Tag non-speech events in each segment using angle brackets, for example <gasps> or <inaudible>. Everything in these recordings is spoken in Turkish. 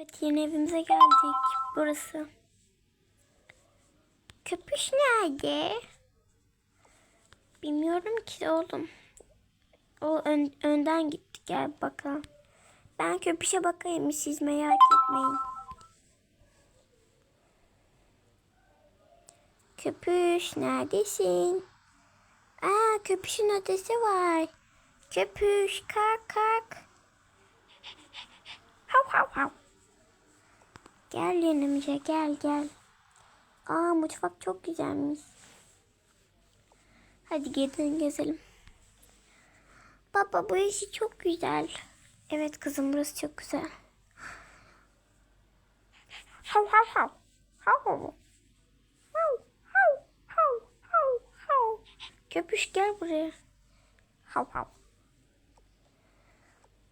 Evet yeni evimize geldik. Burası. Köpüş nerede? Bilmiyorum ki oğlum. O ön- önden gitti. Gel bakalım. Ben köpüşe bakayım siz merak etmeyin. Köpüş neredesin? Aa köpüşün ötesi var. Köpüş kalk kalk. Hav hav hav. Gel yanımıza gel gel. Aa mutfak çok güzelmiş. Hadi gelin gezelim. Baba bu işi çok güzel. Evet kızım burası çok güzel. Hav hav hav. Hav hav. Hav hav hav hav hav. Köpüş gel buraya. Hav hav.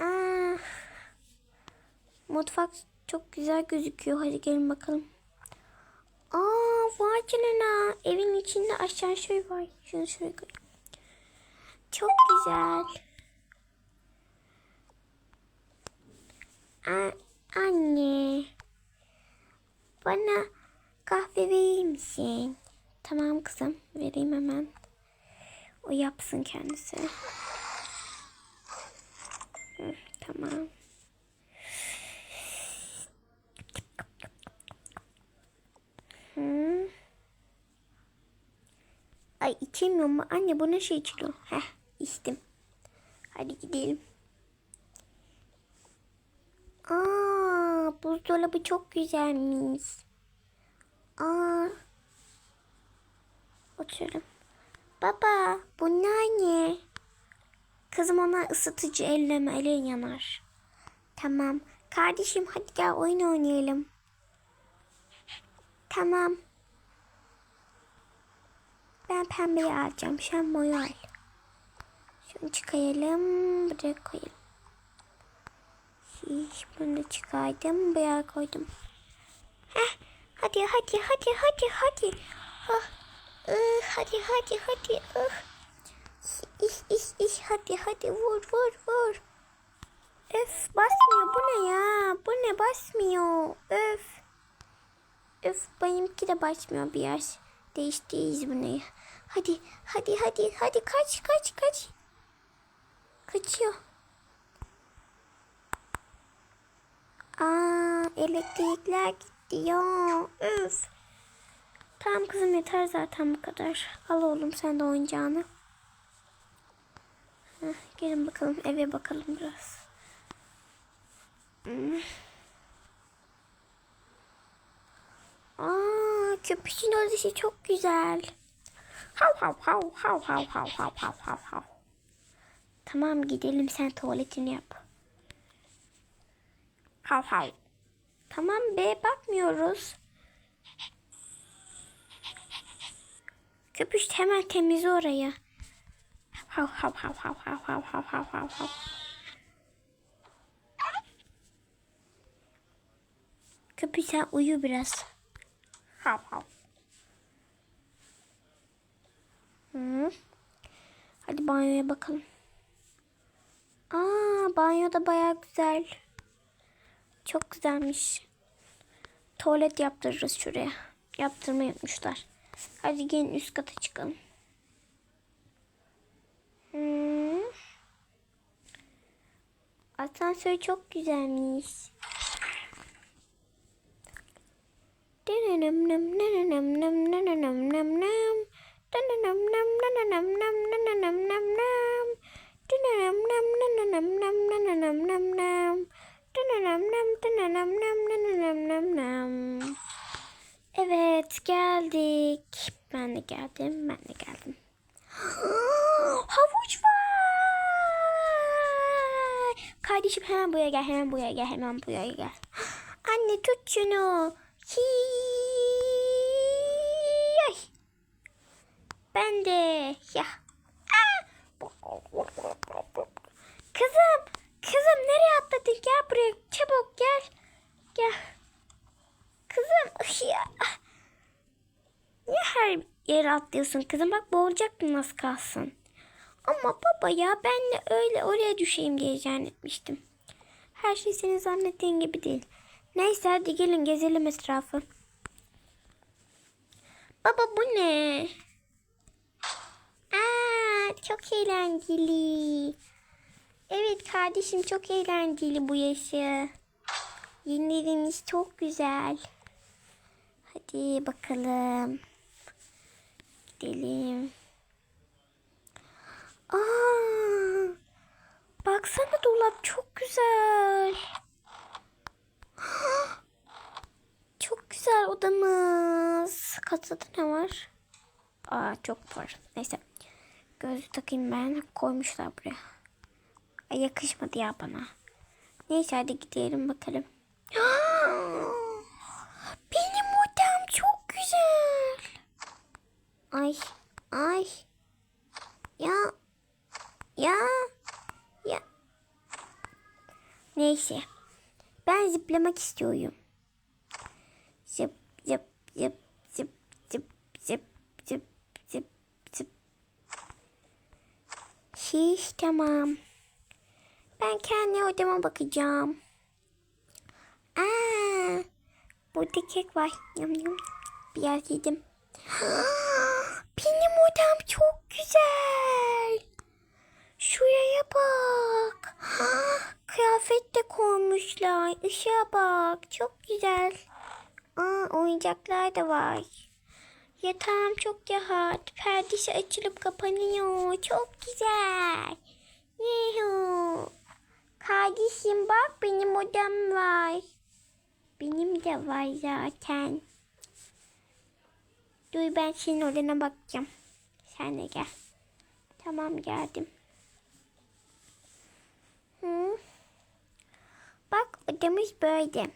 Aa, mutfak çok güzel gözüküyor. Hadi gelin bakalım. Aa vay canına. Evin içinde asansör var. Şunu şuraya koy. Çok güzel. Aa, anne. Bana kahve verir misin? Tamam kızım. Vereyim hemen. O yapsın kendisi. Hı, tamam. Ay içemiyorum? Anne bu ne şey içiyor? Heh içtim. Hadi gidelim. Aa, buzdolabı çok güzelmiş. Aa. Oturalım. Baba bunlar ne? Kızım ona ısıtıcı elleme elin yanar. Tamam. Kardeşim hadi gel oyun oynayalım. Tamam. Ben pembeyi alacağım. Sen boyu al. Şunu çıkaralım. Buraya koyalım. Hiç bunu da çıkardım. Buraya koydum. Heh. Hadi hadi hadi hadi hadi. Ah. hadi hadi hadi. ıh. İş iş iş hadi hadi vur vur vur. Öf basmıyor bu ne ya? Bu ne basmıyor? Öf. Öf benimki de basmıyor biraz. Değiştiyiz bunu. Hadi hadi hadi hadi kaç kaç kaç. Kaçıyor. Aa elektrikler ya. Öf. Tamam kızım yeter zaten bu kadar. Al oğlum sen de oyuncağını. Heh, gelin bakalım eve bakalım biraz. Hmm. Aa, köpüşün odası çok güzel. Hav hav hav hav hav hav hav hav hav hav. Tamam gidelim sen tuvaletini yap. Hav hav. Tamam be bakmıyoruz. Köpüş hemen temizle orayı. Hav hav hav hav hav hav hav hav hav hav. Köpüş sen uyu biraz. Hav. Hı. Hadi banyoya bakalım. Aa banyoda baya güzel. Çok güzelmiş. Tuvalet yaptırırız şuraya. Yaptırmayı unutmuşlar. Hadi gelin üst kata çıkalım. Hmm. Asansör çok güzelmiş. Evet geldik. Ben de geldim. Ben de geldim. <gasps> Havuç var. Kardeşim hemen buraya gel. Hemen buraya gel. Hemen buraya gel. <gasps> Anne tut şunu. Hii. Ben de. Ya. Kızım. Kızım nereye atladın? Gel buraya. Çabuk gel. Gel. Kızım. Ya. Niye her yere atlıyorsun kızım? Bak boğulacaktın az kalsın. Ama baba ya ben de öyle oraya düşeyim diye zannetmiştim. Her şey senin zannettiğin gibi değil. Neyse hadi gelin gezelim etrafı. Baba bu ne? Aa, çok eğlenceli. Evet kardeşim çok eğlenceli bu yaşı. Yenilerimiz çok güzel. Hadi bakalım. Gidelim. Aa, baksana dolap çok güzel. Çok güzel odamız. Kasada ne var? Aa çok var. Neyse. Gözlü takayım ben. Koymuşlar buraya. Ay, yakışmadı ya bana. Neyse hadi gidelim bakalım. <gasps> Benim odam çok güzel. Ay ay. Ya ya ya. Neyse. Ben zıplamak istiyorum. Zıp zıp zıp zıp zıp zıp zıp. Şiş tamam. Ben kendi odama bakacağım. Aa, burada kek var. Yum yum. Biraz yedim. Benim odam çok güzel. Şuraya bak. Kıyafet de koymuşlar. Işığa bak. Çok güzel. Aa, oyuncaklar da var. Yatağım çok rahat. Perdesi açılıp kapanıyor. Çok güzel. Yuhu. Kardeşim bak benim odam var. Benim de var zaten. Dur ben senin odana bakacağım. Sen de gel. Tamam geldim. Hı. Bak odamız böyle.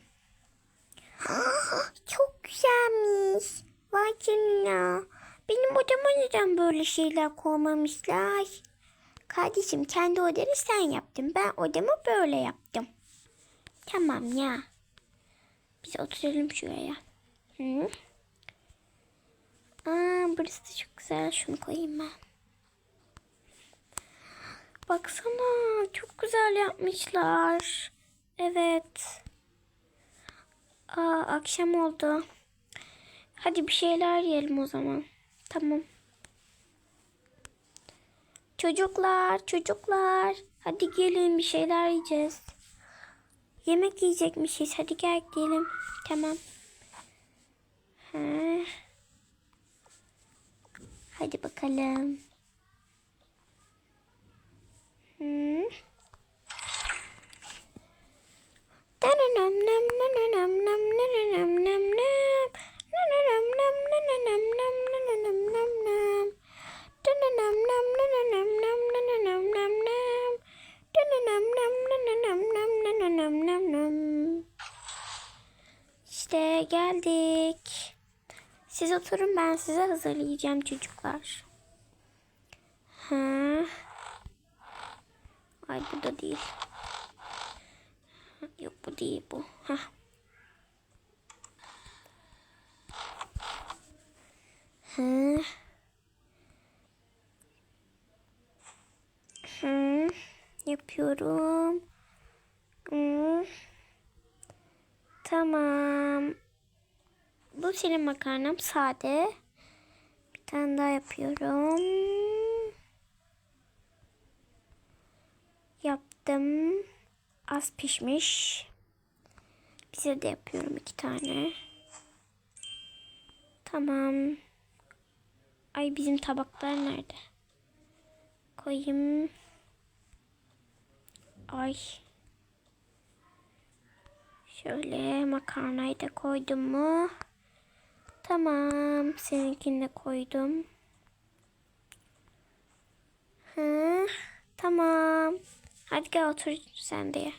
<gasps> Çok güzelmiş. Vay canına. Benim odama neden böyle şeyler koymamışlar? Kardeşim kendi odanı sen yaptın. Ben odamı böyle yaptım. Tamam ya. Biz oturalım şuraya. Hı? Aa, burası da çok güzel. Şunu koyayım ben. Baksana çok güzel yapmışlar. Evet. Aa, akşam oldu. Hadi bir şeyler yiyelim o zaman. Tamam. Çocuklar, çocuklar. Hadi gelin bir şeyler yiyeceğiz. Yemek yiyecekmişiz. Hadi gel gidelim. Tamam. Ha. Hadi bakalım. Hmm. Dananam nam nananam nam nananam nam nam. Nananam nam nananam nam nananam nam nam. Dananam nam nananam nam nananam nam nam. Dananam nam nananam nam nananam nam nam. İşte geldik. Siz oturun ben size hazırlayacağım çocuklar. Ha. Ay bu da değil. Yok bu değil bu. Hah. Hı. Hı. Yapıyorum. Hı. Tamam. Bu senin makarnam sade. Bir tane daha yapıyorum. Yaptım. Az pişmiş. Bize de yapıyorum iki tane. Tamam. Ay bizim tabaklar nerede? Koyayım. Ay. Şöyle makarnayı da koydum mu? Tamam. Seninkini de koydum. Hı, tamam. Hadi gel otur sen de ye.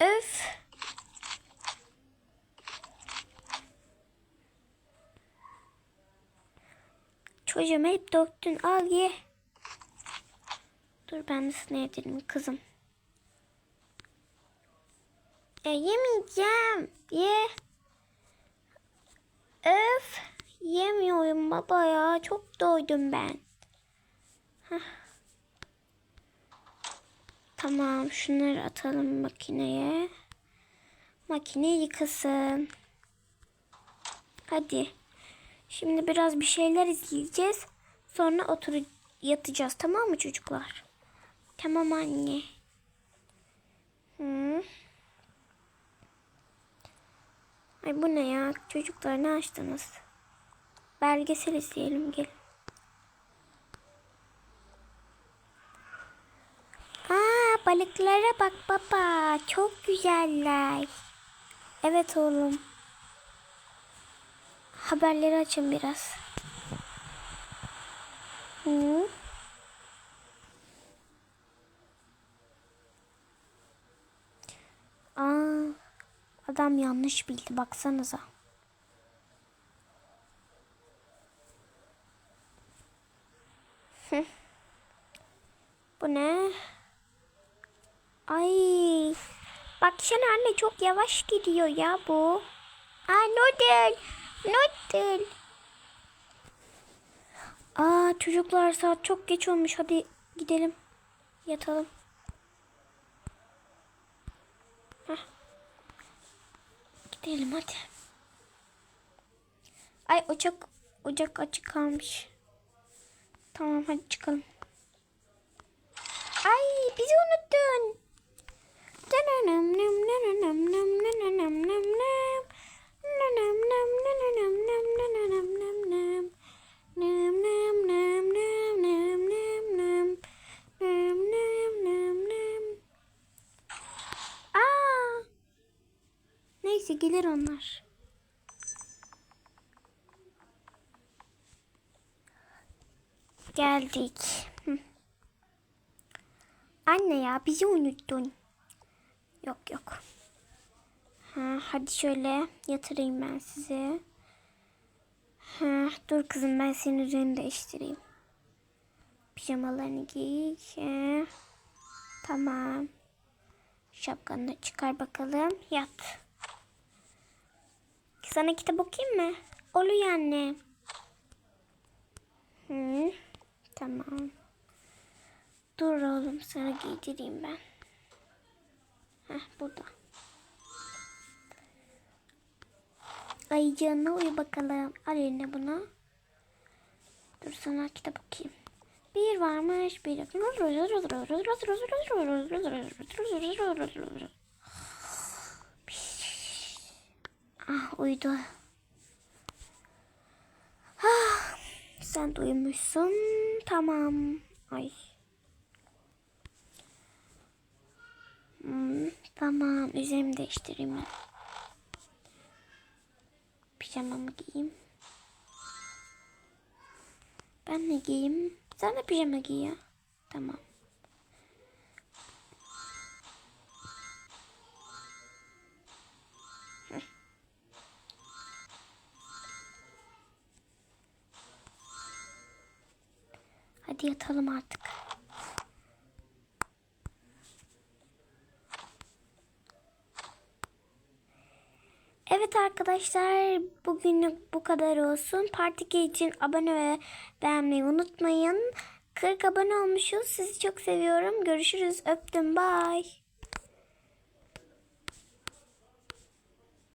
Öf. Çocuğum hep döktün. Al ye. Dur ben de sana yedireyim kızım. Ya yemeyeceğim. Ye. Öf. Yemiyorum baba ya. Çok doydum ben. Hah. Tamam şunları atalım makineye. Makine yıkasın. Hadi. Şimdi biraz bir şeyler izleyeceğiz. Sonra oturup yatacağız tamam mı çocuklar? Tamam anne. Hı. Ay bu ne ya? Çocuklar ne açtınız? Belgesel izleyelim gelin. Aa balıklara bak baba. Çok güzeller. Evet oğlum. Haberleri açın biraz. Hı. Aa, adam yanlış bildi baksanıza. Bu ne? Ay. Baksana anne çok yavaş gidiyor ya bu. Aa noodle. Noodle. Aa çocuklar saat çok geç olmuş. Hadi gidelim. Yatalım. Hah. Gidelim hadi. Ay ocak ocak açık kalmış. Tamam hadi çıkalım. Ay bizi unuttun. Nam nam nam nam. Nanam nam nananam nam nananam nam nam. Nam nam nam nam nam nam nam. Nam nam nam nam. Aa! Neyse gelir onlar. Geldik. Anne ya bizi unuttun. Yok yok. Ha, hadi şöyle yatırayım ben sizi. Ha, dur kızım ben senin üzerini değiştireyim. Pijamalarını giy. Ha, tamam. Şapkanı çıkar bakalım. Yat. Sana kitap okuyayım mı? Oluyor anne. Hı, tamam. Dur oğlum sana giydireyim ben. Heh burada. Ay canına uyu bakalım. Al eline bunu. Dur sana kitap okuyayım. Bir varmış bir Ah uyudu. Ah, sen de uyumuşsun. Tamam. Ay. Hmm, tamam. Üzerimi değiştireyim ben. Pijamamı giyeyim. Ben ne giyeyim? Sen de pijama giy ya. Tamam. Hadi yatalım artık. Evet arkadaşlar bugünlük bu kadar olsun. Part 2 için abone ve beğenmeyi unutmayın. 40 abone olmuşuz. Sizi çok seviyorum. Görüşürüz. Öptüm. Bye.